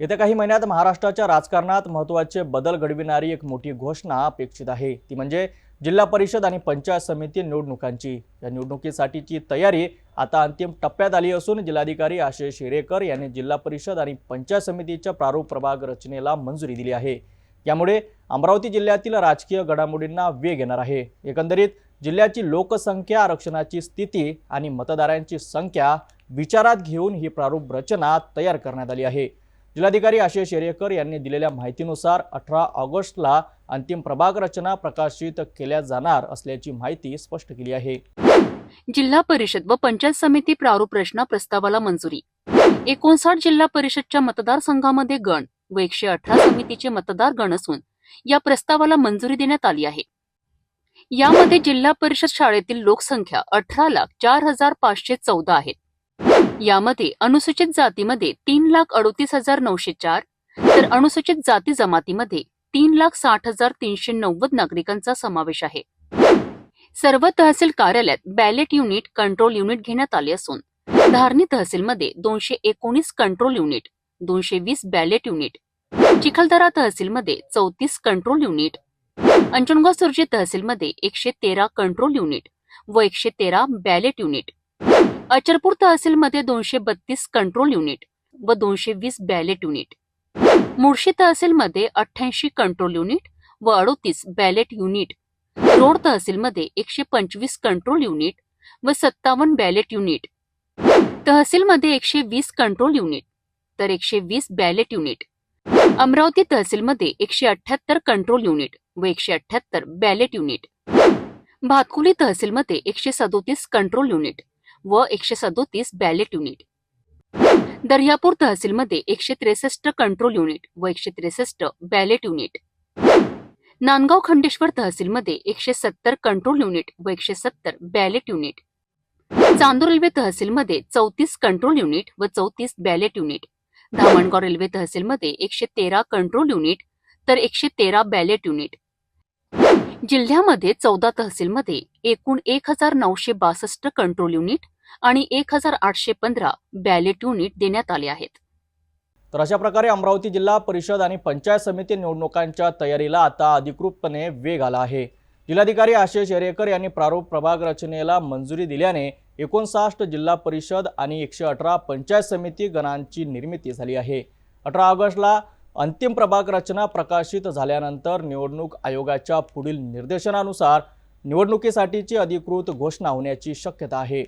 येत्या काही महिन्यात महाराष्ट्राच्या राजकारणात महत्त्वाचे बदल घडविणारी एक मोठी घोषणा अपेक्षित आहे. ती म्हणजे जिल्हा परिषद आणि पंचायत समिती निवडणुकांची. या निवडणुकीसाठीची तयारी आता अंतिम टप्प्यात आली असून जिल्हाधिकारी आशय शिरेकर यांनी जिल्हा परिषद आणि पंचायत समितीच्या प्रारूप प्रभाग रचनेला मंजुरी दिली आहे. यामुळे अमरावती जिल्ह्यातील राजकीय घडामोडींना वेग येणार आहे. एकंदरीत जिल्ह्याची लोकसंख्या आरक्षणाची स्थिती आणि मतदारांची संख्या विचारात घेऊन ही प्रारूप रचना तयार करण्यात आली आहे. जिल्हाधिकारी आशिष शेरेकर यांनी दिलेल्या माहितीनुसार अठरा ऑगस्टला अंतिम प्रभाग रचना प्रकाशित केल्या जाणार असल्याची माहिती स्पष्ट केली आहे. जिल्हा परिषद व पंचायत समिती प्रारूप रचना प्रस्तावाला मंजुरी. एकोणसाठ जिल्हा परिषदच्या मतदारसंघामध्ये गण व एकशे अठरा समितीचे मतदार गण असून या प्रस्तावाला मंजुरी देण्यात आली आहे. यामध्ये जिल्हा परिषद शाळेतील लोकसंख्या अठरा लाख चार हजार पाचशे चौदा आहेत. यामध्ये अनुसूचित जातीमध्ये तीन लाख अडोतीस हजार नऊशे चार तर अनुसूचित जाती जमातीमध्ये तीन लाख साठ हजार तीनशे नव्वद नागरिकांचा समावेश आहे. सर्व तहसील कार्यालयात बॅलेट युनिट कंट्रोल युनिट घेण्यात आले असून धारणी तहसीलमध्ये दोनशे एकोणीस कंट्रोल युनिट दोनशे वीस बॅलेट युनिट चिखलदरा तहसीलमध्ये चौतीस कंट्रोल युनिट अंजनगाव सुरजी तहसीलमध्ये एकशे तेरा कंट्रोल युनिट व एकशे तेरा बॅलेट युनिट अचरपूर तहसीलमध्ये दोनशे बत्तीस कंट्रोल युनिट व दोनशे वीस बॅलेट युनिट मुळशी तहसीलमध्ये अठ्ठ्याऐंशी कंट्रोल युनिट व अडोतीस बॅलेट युनिट रोड तहसीलमध्ये एकशे पंचवीस कंट्रोल युनिट व सत्तावन्न बॅलेट युनिट तहसीलमध्ये एकशे वीस कंट्रोल युनिट तर एकशे वीस बॅलेट युनिट अमरावती तहसीलमध्ये एकशे अठ्याहत्तर कंट्रोल युनिट व एकशे अठ्ठ्याहत्तर बॅलेट युनिट भातकुली तहसीलमध्ये एकशे सदोतीस कंट्रोल युनिट व एकशे सदोतीस बॅलेट युनिट दर्यापूर तहसीलमध्ये एकशे त्रेसष्ट कंट्रोल युनिट व एकशे त्रेसष्ट बॅलेट युनिट नांदगाव खंडेश्वर तहसीलमध्ये एकशे सत्तर कंट्रोल युनिट व एकशे सत्तर बॅलेट युनिट चांदूर रेल्वे तहसीलमध्ये चौतीस कंट्रोल युनिट व चौतीस बॅलेट युनिट धामणगाव रेल्वे तहसीलमध्ये एकशे तेरा कंट्रोल युनिट तर एकशे तेरा बॅलेट युनिट जिल्ह्यामध्ये चौदा तहसीलमध्ये एकूण एक हजार नऊशे बासष्ट कंट्रोल युनिट आणि एक हजार आठशे पंधरा बॅलेट युनिट देण्यात आले आहेत. तर अशा प्रकारे अमरावती जिल्हा परिषद आणि पंचायत समिती निवडणुकांच्या तयारीला आता अधिकृतपणे वेग आला आहे. जिल्हाधिकारी आशिष येरेकर यांनी प्रारूप प्रभाग रचनेला मंजुरी दिल्याने एकोणसाठ जिल्हा परिषद आणि एकशे अठरा पंचायत समिती गणांची निर्मिती झाली आहे. अठरा ऑगस्टला अंतिम प्रभाग रचना प्रकाशित झाल्यानंतर निवडणूक आयोगाच्या पुढील निर्देशनानुसार निवडणुकीसाठीची अधिकृत घोषणा होण्याची शक्यता आहे.